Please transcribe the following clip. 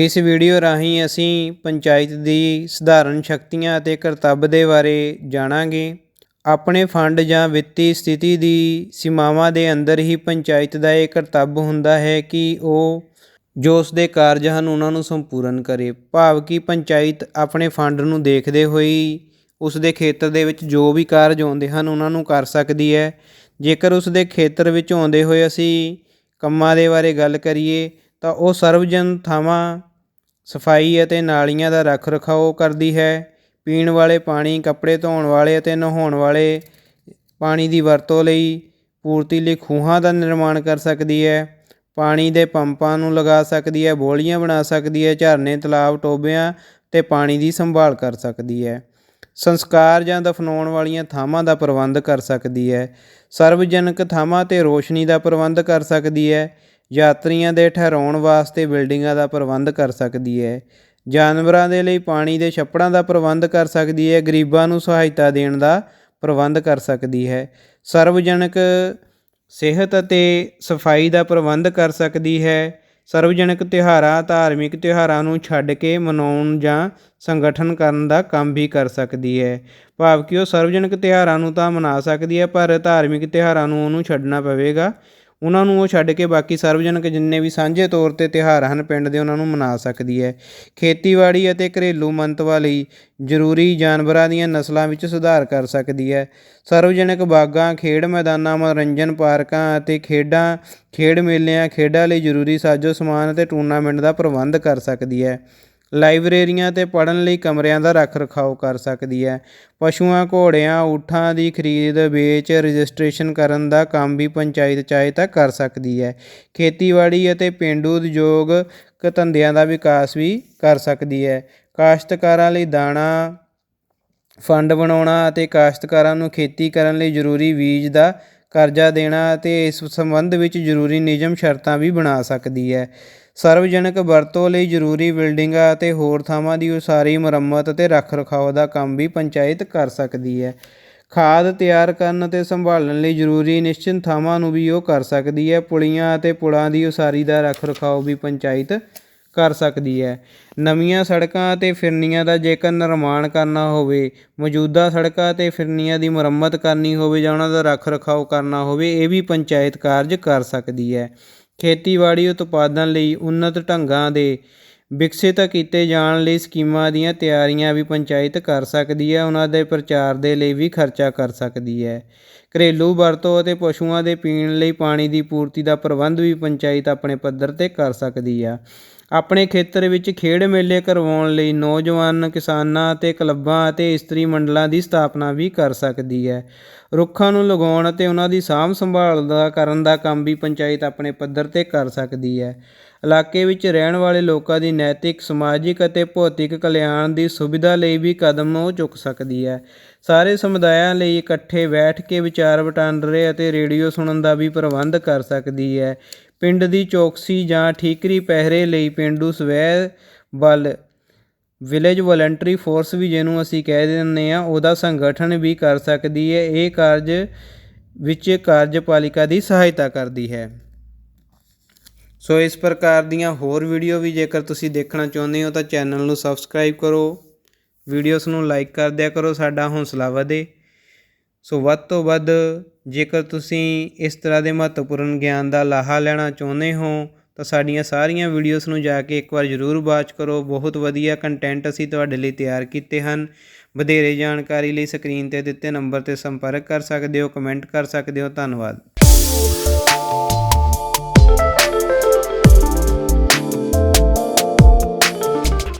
ਇਸ ਵੀਡੀਓ ਰਾਹੀਂ ਅਸੀਂ ਪੰਚਾਇਤ ਦੀ ਸਧਾਰਨ ਸ਼ਕਤੀਆਂ ਅਤੇ ਕਰਤੱਵ ਦੇ ਬਾਰੇ ਜਾਣਾਂਗੇ। ਆਪਣੇ ਫੰਡ ਜਾਂ ਵਿੱਤੀ ਸਥਿਤੀ ਦੀ ਸੀਮਾਵਾਂ ਦੇ ਅੰਦਰ ਹੀ ਪੰਚਾਇਤ ਦਾ ਇਹ ਕਰਤੱਵ ਹੁੰਦਾ ਹੈ ਕਿ ਉਹ ਜੋ ਉਸ ਦੇ ਕਾਰਜ ਹਨ ਉਹਨਾਂ ਨੂੰ ਸੰਪੂਰਨ ਕਰੇ। ਭਾਵ ਕਿ ਪੰਚਾਇਤ ਆਪਣੇ ਫੰਡ ਨੂੰ ਦੇਖਦੇ ਹੋਏ ਉਸ ਦੇ ਖੇਤਰ ਦੇ ਵਿੱਚ ਜੋ ਵੀ ਕਾਰਜ ਆਉਂਦੇ ਹਨ ਉਹਨਾਂ ਨੂੰ ਕਰ ਸਕਦੀ ਹੈ। ਜੇਕਰ ਉਸ ਦੇ ਖੇਤਰ ਵਿੱਚ ਆਉਂਦੇ ਹੋਏ ਅਸੀਂ ਕੰਮਾਂ ਦੇ ਬਾਰੇ ਗੱਲ ਕਰੀਏ ਤਾਂ ਉਹ ਸਰਵਜਨ ਥਾਵਾਂ ਸਫ਼ਾਈ ਅਤੇ ਨਾਲੀਆਂ ਦਾ ਰੱਖ ਰਖਾਓ ਕਰਦੀ ਹੈ। ਪੀਣ ਵਾਲੇ ਪਾਣੀ, ਕੱਪੜੇ ਧੋਣ ਵਾਲੇ ਅਤੇ ਨਹਾਉਣ ਵਾਲੇ ਪਾਣੀ ਦੀ ਵਰਤੋਂ ਲਈ ਪੂਰਤੀ ਲਈ ਖੂਹਾਂ ਦਾ ਨਿਰਮਾਣ ਕਰ ਸਕਦੀ ਹੈ। ਪਾਣੀ ਦੇ ਪੰਪਾਂ ਨੂੰ ਲਗਾ ਸਕਦੀ ਹੈ, ਬੋਲੀਆਂ ਬਣਾ ਸਕਦੀ ਹੈ, ਝਰਨੇ, ਤਲਾਬ, ਟੋਬਿਆਂ ਤੇ ਪਾਣੀ ਦੀ ਸੰਭਾਲ ਕਰ ਸਕਦੀ ਹੈ। ਸੰਸਕਾਰ ਜਾਂ ਦਫਨਾਉਣ ਵਾਲੀਆਂ ਥਾਵਾਂ ਦਾ ਪ੍ਰਬੰਧ ਕਰ ਸਕਦੀ ਹੈ। ਸਰਵਜਨਕ ਥਾਵਾਂ ਤੇ ਰੋਸ਼ਨੀ ਦਾ ਪ੍ਰਬੰਧ ਕਰ ਸਕਦੀ ਹੈ। ਯਾਤਰੀਆਂ ਦੇ ਠਹਿਰਾਉਣ ਵਾਸਤੇ ਬਿਲਡਿੰਗਾਂ ਦਾ ਪ੍ਰਬੰਧ ਕਰ ਸਕਦੀ ਹੈ। ਜਾਨਵਰਾਂ ਦੇ ਲਈ ਪਾਣੀ ਦੇ ਛੱਪੜਾਂ ਦਾ ਪ੍ਰਬੰਧ ਕਰ ਸਕਦੀ ਹੈ। ਗਰੀਬਾਂ ਨੂੰ ਸਹਾਇਤਾ ਦੇਣ ਦਾ ਪ੍ਰਬੰਧ ਕਰ ਸਕਦੀ ਹੈ। ਸਰਵਜਨਕ ਸਿਹਤ ਅਤੇ ਸਫ਼ਾਈ ਦਾ ਪ੍ਰਬੰਧ ਕਰ ਸਕਦੀ ਹੈ। ਸਰਵਜਨਕ ਤਿਉਹਾਰਾਂ, ਧਾਰਮਿਕ ਤਿਉਹਾਰਾਂ ਨੂੰ ਛੱਡ ਕੇ ਮਨਾਉਣ ਜਾਂ ਸੰਗਠਨ ਕਰਨ ਦਾ ਕੰਮ ਵੀ ਕਰ ਸਕਦੀ ਹੈ। ਭਾਵ ਕਿ ਉਹ ਸਰਵਜਨਕ ਤਿਉਹਾਰਾਂ ਨੂੰ ਤਾਂ ਮਨਾ ਸਕਦੀ ਹੈ, ਪਰ ਧਾਰਮਿਕ ਤਿਉਹਾਰਾਂ ਨੂੰ ਉਹਨੂੰ ਛੱਡਣਾ ਪਵੇਗਾ। ਉਹਨਾਂ ਨੂੰ ਉਹ ਛੱਡ ਕੇ ਬਾਕੀ ਸਰਵਜਨਕ ਜਿੰਨੇ ਵੀ ਸਾਂਝੇ ਤੌਰ 'ਤੇ ਤਿਉਹਾਰ ਹਨ, ਪਿੰਡ ਦੇ ਉਹਨਾਂ ਨੂੰ ਮਨਾ ਸਕਦੀ ਹੈ। ਖੇਤੀਬਾੜੀ ਅਤੇ ਘਰੇਲੂ ਮੰਤਵਾਂ ਲਈ ਜ਼ਰੂਰੀ ਜਾਨਵਰਾਂ ਦੀਆਂ ਨਸਲਾਂ ਵਿੱਚ ਸੁਧਾਰ ਕਰ ਸਕਦੀ ਹੈ। ਸਰਵਜਨਕ ਬਾਗਾਂ, ਖੇਡ ਮੈਦਾਨਾਂ, ਮਨੋਰੰਜਨ ਪਾਰਕਾਂ ਅਤੇ ਖੇਡਾਂ, ਖੇਡ ਮੇਲਿਆਂ, ਖੇਡਾਂ ਲਈ ਜ਼ਰੂਰੀ ਸਾਜ਼ੋ ਸਮਾਨ ਅਤੇ ਟੂਰਨਾਮੈਂਟ ਦਾ ਪ੍ਰਬੰਧ ਕਰ ਸਕਦੀ ਹੈ। ਲਾਇਬ੍ਰੇਰੀਆਂ ਤੇ ਪੜ੍ਹਨ ਲਈ ਕਮਰਿਆਂ ਦਾ ਰੱਖ ਰਖਾਓ ਕਰ ਸਕਦੀ ਹੈ। ਪਸ਼ੂਆਂ, ਘੋੜਿਆਂ, ਊਠਾਂ ਦੀ ਖਰੀਦ, ਵੇਚ, ਰਜਿਸਟ੍ਰੇਸ਼ਨ ਕਰਨ ਦਾ ਕੰਮ ਵੀ ਪੰਚਾਇਤ ਚਾਹੇ ਤਾਂ ਕਰ ਸਕਦੀ ਹੈ। ਖੇਤੀਬਾੜੀ ਅਤੇ ਪੇਂਡੂ ਉਦਯੋਗ ਧੰਦਿਆਂ ਦਾ ਵਿਕਾਸ ਵੀ ਕਰ ਸਕਦੀ ਹੈ। ਕਾਸ਼ਤਕਾਰਾਂ ਲਈ ਦਾਣਾ, ਫੰਡ ਬਣਾਉਣਾ ਅਤੇ ਕਾਸ਼ਤਕਾਰਾਂ ਨੂੰ ਖੇਤੀ ਕਰਨ ਲਈ ਜ਼ਰੂਰੀ ਬੀਜ ਦਾ ਕਰਜ਼ਾ ਦੇਣਾ ਅਤੇ ਇਸ ਸੰਬੰਧ ਵਿੱਚ ਜ਼ਰੂਰੀ ਨਿਯਮ ਸ਼ਰਤਾਂ ਵੀ ਬਣਾ ਸਕਦੀ ਹੈ। ਸਰਵਜਨਕ ਵਰਤੋਂ ਲਈ ਜ਼ਰੂਰੀ ਬਿਲਡਿੰਗਾਂ ਅਤੇ ਹੋਰ ਥਾਵਾਂ ਦੀ ਉਸਾਰੀ, ਮੁਰੰਮਤ ਅਤੇ ਰੱਖ ਰਖਾਓ ਦਾ ਕੰਮ ਵੀ ਪੰਚਾਇਤ ਕਰ ਸਕਦੀ ਹੈ। ਖਾਦ ਤਿਆਰ ਕਰਨ ਅਤੇ ਸੰਭਾਲਣ ਲਈ ਜ਼ਰੂਰੀ ਨਿਸ਼ਚਿਤ ਥਾਵਾਂ ਨੂੰ ਵੀ ਉਹ ਕਰ ਸਕਦੀ ਹੈ। ਪੁਲੀਆਂ ਅਤੇ ਪੁਲਾਂ ਦੀ ਉਸਾਰੀ ਦਾ ਰੱਖ ਰਖਾਓ ਵੀ ਪੰਚਾਇਤ ਕਰ ਸਕਦੀ ਹੈ। ਨਵੀਆਂ ਸੜਕਾਂ ਅਤੇ ਫਿਰਨੀਆਂ ਦਾ ਜੇਕਰ ਨਿਰਮਾਣ ਕਰਨਾ ਹੋਵੇ, ਮੌਜੂਦਾ ਸੜਕਾਂ ਅਤੇ ਫਿਰਨੀਆਂ ਦੀ ਮੁਰੰਮਤ ਕਰਨੀ ਹੋਵੇ ਜਾਂ ਉਹਨਾਂ ਦਾ ਰੱਖ ਰਖਾਓ ਕਰਨਾ ਹੋਵੇ, ਇਹ ਵੀ ਪੰਚਾਇਤ ਕਾਰਜ ਕਰ ਸਕਦੀ ਹੈ। ਖੇਤੀਬਾੜੀ ਉਤਪਾਦਨ ਲਈ ਉੱਨਤ ਢੰਗਾਂ ਦੇ ਵਿਕਸਿਤ ਕੀਤੇ ਜਾਣ ਲਈ ਸਕੀਮਾਂ ਦੀਆਂ ਤਿਆਰੀਆਂ ਵੀ ਪੰਚਾਇਤ ਕਰ ਸਕਦੀ ਹੈ, ਉਹਨਾਂ ਦੇ ਪ੍ਰਚਾਰ ਦੇ ਲਈ ਵੀ ਖਰਚਾ ਕਰ ਸਕਦੀ ਹੈ। ਘਰੇਲੂ ਵਰਤੋਂ ਅਤੇ ਪਸ਼ੂਆਂ ਦੇ ਪੀਣ ਲਈ ਪਾਣੀ ਦੀ ਪੂਰਤੀ ਦਾ ਪ੍ਰਬੰਧ ਵੀ ਪੰਚਾਇਤ ਆਪਣੇ ਪੱਧਰ ਤੇ ਕਰ ਸਕਦੀ ਆ। ਆਪਣੇ ਖੇਤਰ ਵਿੱਚ ਖੇਡ ਮੇਲੇ ਕਰਵਾਉਣ ਲਈ ਨੌਜਵਾਨ, ਕਿਸਾਨਾਂ ਅਤੇ ਕਲੱਬਾਂ ਅਤੇ ਇਸਤਰੀ ਮੰਡਲਾਂ ਦੀ ਸਥਾਪਨਾ ਵੀ ਕਰ ਸਕਦੀ ਹੈ। ਰੁੱਖਾਂ ਨੂੰ ਲਗਾਉਣ ਅਤੇ ਉਹਨਾਂ ਦੀ ਸਾਂਭ ਸੰਭਾਲ ਦਾ ਕਰਨ ਦਾ ਕੰਮ ਵੀ ਪੰਚਾਇਤ ਆਪਣੇ ਪੱਧਰ ਤੇ ਕਰ ਸਕਦੀ ਹੈ। ਇਲਾਕੇ ਵਿੱਚ ਰਹਿਣ ਵਾਲੇ ਲੋਕਾਂ ਦੀ ਨੈਤਿਕ, ਸਮਾਜਿਕ ਅਤੇ ਭੌਤਿਕ ਕਲਿਆਣ ਦੀ ਸੁਵਿਧਾ ਲਈ ਵੀ ਕਦਮ ਉਹ ਚੁੱਕ ਸਕਦੀ ਹੈ। ਸਾਰੇ ਸਮੁਦਾਇਆਂ ਲਈ ਇਕੱਠੇ ਬੈਠ ਕੇ ਵਿਚਾਰ ਵਟਾਂਦਰੇ ਅਤੇ ਰੇਡੀਓ ਸੁਣਨ ਦਾ ਵੀ ਪ੍ਰਬੰਧ ਕਰ ਸਕਦੀ ਹੈ। ਪਿੰਡ ਦੀ ਚੌਕਸੀ ਜਾਂ ਠੀਕਰੀ ਪਹਿਰੇ ਲਈ ਪਿੰਡੂ ਸਵੈ ਬਲ ਵਿਲੇਜ ਵਲੰਟਰੀ ਫੋਰਸ ਵੀ ਜਿਹਨੂੰ ਅਸੀਂ ਕਹਿ ਦਿੰਦੇ ਆ ਉਹਦਾ ਸੰਗਠਨ ਵੀ ਕਰ ਸਕਦੀ ਹੈ। ਇਹ ਕਾਰਜ ਵਿੱਚ ਕਾਰਜਪਾਲਿਕਾ ਦੀ ਸਹਾਇਤਾ ਕਰਦੀ ਹੈ। ਸੋ ਇਸ ਪ੍ਰਕਾਰ ਦੀਆਂ ਹੋਰ ਵੀਡੀਓ ਵੀ ਜੇਕਰ ਤੁਸੀਂ ਦੇਖਣਾ ਚਾਹੁੰਦੇ ਹੋ ਤਾਂ ਚੈਨਲ ਨੂੰ ਸਬਸਕ੍ਰਾਈਬ ਕਰੋ। ਵੀਡੀਓਸ ਨੂੰ ਲਾਈਕ ਕਰ ਦਿਆ ਕਰੋ, ਸਾਡਾ ਹੌਸਲਾ ਵਧੇ। ਸੋ ਵੱਧ ਤੋਂ ਵੱਧ ਜੇਕਰ ਤੁਸੀਂ ਇਸ ਤਰ੍ਹਾਂ ਦੇ ਮਹੱਤਵਪੂਰਨ ਗਿਆਨ ਦਾ ਲਾਹਾ ਲੈਣਾ ਚਾਹੁੰਦੇ ਹੋ, ਤਾਂ ਸਾਡੀਆਂ ਸਾਰੀਆਂ ਵੀਡੀਓਜ਼ ਨੂੰ ਜਾ ਕੇ ਇੱਕ ਵਾਰ ਜ਼ਰੂਰ ਵਾਚ ਕਰੋ। ਬਹੁਤ ਵਧੀਆ ਕੰਟੈਂਟ ਅਸੀਂ ਤੁਹਾਡੇ ਲਈ ਤਿਆਰ ਕੀਤੇ ਹਨ। ਵਧੇਰੇ ਜਾਣਕਾਰੀ ਲਈ ਸਕਰੀਨ ਤੇ ਦਿੱਤੇ ਨੰਬਰ ਤੇ ਸੰਪਰਕ ਕਰ ਸਕਦੇ ਹੋ ਕਮੈਂਟ ਕਰ ਸਕਦੇ ਹੋ। ਧੰਨਵਾਦ।